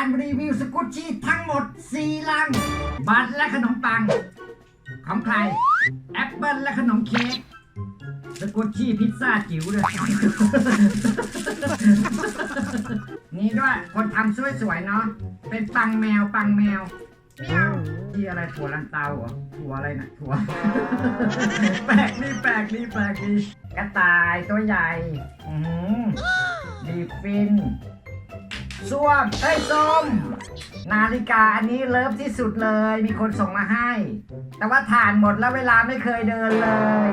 การรีวิวสกุชชี่ทั้งหมด 4 ลัง บัตรและขนมปัง ของใคร แอปเปิลและขนมเค้กสกุชชี่พิซซ่าจิ๋วเลยนี่ด้วยคนทำสวยๆเนาะเป็นปังแมวปังแมวเมียวที่อะไรถั่วลันเตาเหรอถั่วอะไรนะถั่วแปลกนี่แปลกนี่แปลกนี่กระต่ายตัวใหญ่อือดีฟิน ส้วมเอ้ยส้ม นาฬิกาอันนี้เลิฟที่สุดเลย มีคนส่งมาให้ แต่ว่าถ่านหมดแล้วเวลาไม่เคยเดินเลย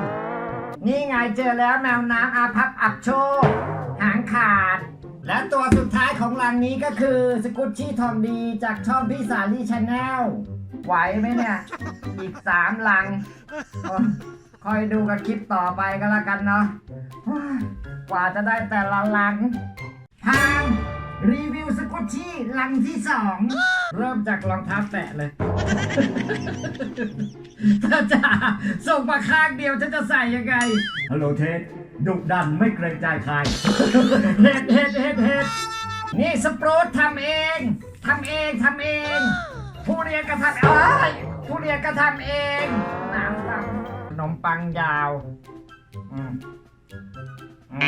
นี่ไงเจอแล้วแมวน้ำอาพับอับโชคหางขาด และตัวสุดท้ายของรังนี้ก็คือสกุชชี่ทองดีจากช่องพี่สาลีชาแนลไหวไหมเนี่ย อีกสามลังอคอยดูกับคลิปต่อไปก็แล้วกันเนาะกว่าจะได้แต่ละลังพาม รีวิวสกุชชี่ลังที่สองเริ่มจากรองเท้าแตะเลยถ้าจะส่งมาข้างเดียวฉันจะใส่ยังไง ฮัลโหลเทสดุดันไม่เกรงใจใครเฮ็ดเฮ็ดเฮ็ดเฮ็ดนี่สโปรตทำเองทำเองทำเองผู้เรียนก็ทำเอ้ยผู้เรียนก็ทำเองน้ำตังขนมปังยาวอืมอืม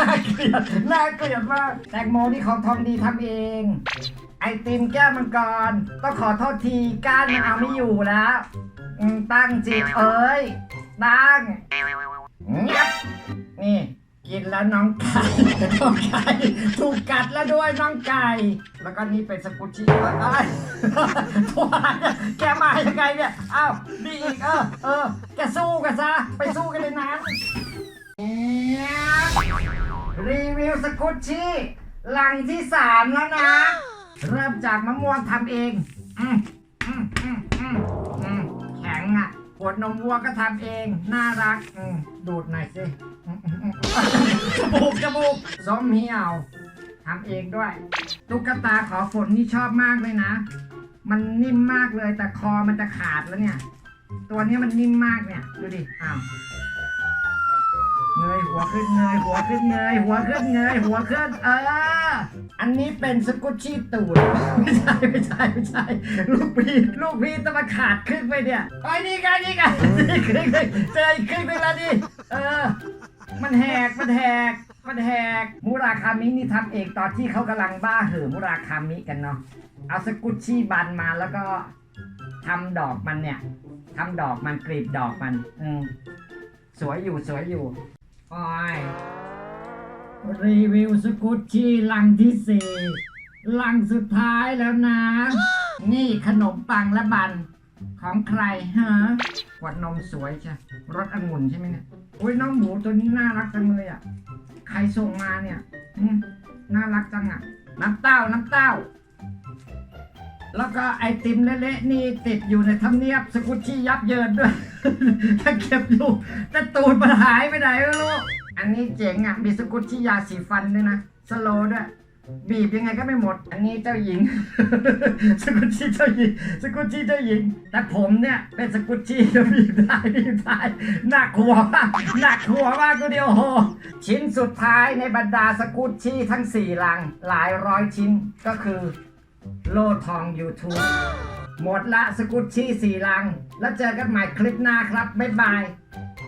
น่าเกลียดน่าเกลียดมากแตงโมนี่ของทองดีทำเอง ไอติมแก้วมังกรต้องขอโทษทีก้านมันเอาไม่อยู่แล้วอืมตั้งจิตเอ้ยตั้งงียบนี่ กินแล้วน้องไก่น้องไก่ถูกกัดแล้วด้วยน้องไก่ แล้วก็นี่เป็นสกุชชี่เอ้ยเอ้ยตัวรเนี่ยแกมายังไงเนี่ยอ้าวนี่อีกเออเออแกสู้กันซะไปสู้กันเลยนั้น รีวิวสกุชชี่ลังที่สามแล้วนะ เริ่มจากมะม่วงทำเองอืมอืมอืมอืมอืมแข็งอะขวดนมวัวก็ทำเอง น่ารักอืมดูดหน่อยสิอืมอืมอืมจมูกจมูกส้มเหี่ยวทำเองด้วยตุ๊กตาขอฝนนี่ชอบมากเลยนะ มันนิ่มมากเลยแต่คอมันจะขาดแล้วเนี่ย ตัวเนี้ยมันนิ่มมากเนี่ย ดูดิอ้าว เงยหัวขึ้นเงยหัวขึ้นเงยหัวขึ้นเงยหัวขึ้นเอออันนี้เป็นสกุชชี่ตูดไม่ใช่ไม่ใช่ไม่ใช่ลูกพี่ลูกพี่ต้องมาขาดครึ่งไปเนี่ยไอ้นี่ไงนี่ไงนี่ครึ่งนึงเจออีกครึ่งนึงแล้วดิเออ มันแหกมันแหกมันแหกมูราคามินี่ทำเองตอนที่เขากำลังบ้าเห่อมูราคามิกันเนาะเอาสกุชชี่บันมาแล้วก็ทำดอกมันเนี่ยทำดอกมันกรีบดอกมัน อืมสวยอยู่สวยอยู่ โอ้ยรีวิวสกุชชี่ลังที่สี่ลังสุดท้ายแล้วนะ นี่ขนมปังและบัน ของใครฮะขวดนมสวยใช่รสองุ่นใช่ไหมเนี่ยโอ้ยน้องหมูตัวนี้น่ารักจังเลยอะ ใครส่งมาเนี่ย น่ารักจังอะ น้ำเต้าน้ำเต้า แล้วก็ไอติมเละๆนี่ติดอยู่ในทำเนียบสกุชชี่ยับเยินด้วย ถ้าเก็บอยู่แต่ตูดมันหายไปไหนไม่รู้อันนี้เจ๋งอะมีสกุชชี่ยาสีฟันด้วยนะสโลด้วยบีบยังไงก็ไม่หมด อันนี้เจ้าหญิง สกุชชี่เจ้าหญิง สกุชชี่เจ้าหญิง แต่ผมเนี่ยเป็นสกุชชี่ที่บีบได้บีบได้หนักหัวมากหนักหัวมากก็เดียวโหชิ้นสุดท้ายในบรรดาสกุชี่ทั้งสี่ลังหลายร้อยชิ้นก็คือ โลทอง YouTube หมดละสกุตชี่สี่ลัง แล้วเจอกันใหม่คลิปหน้าครับ บ๊ายบาย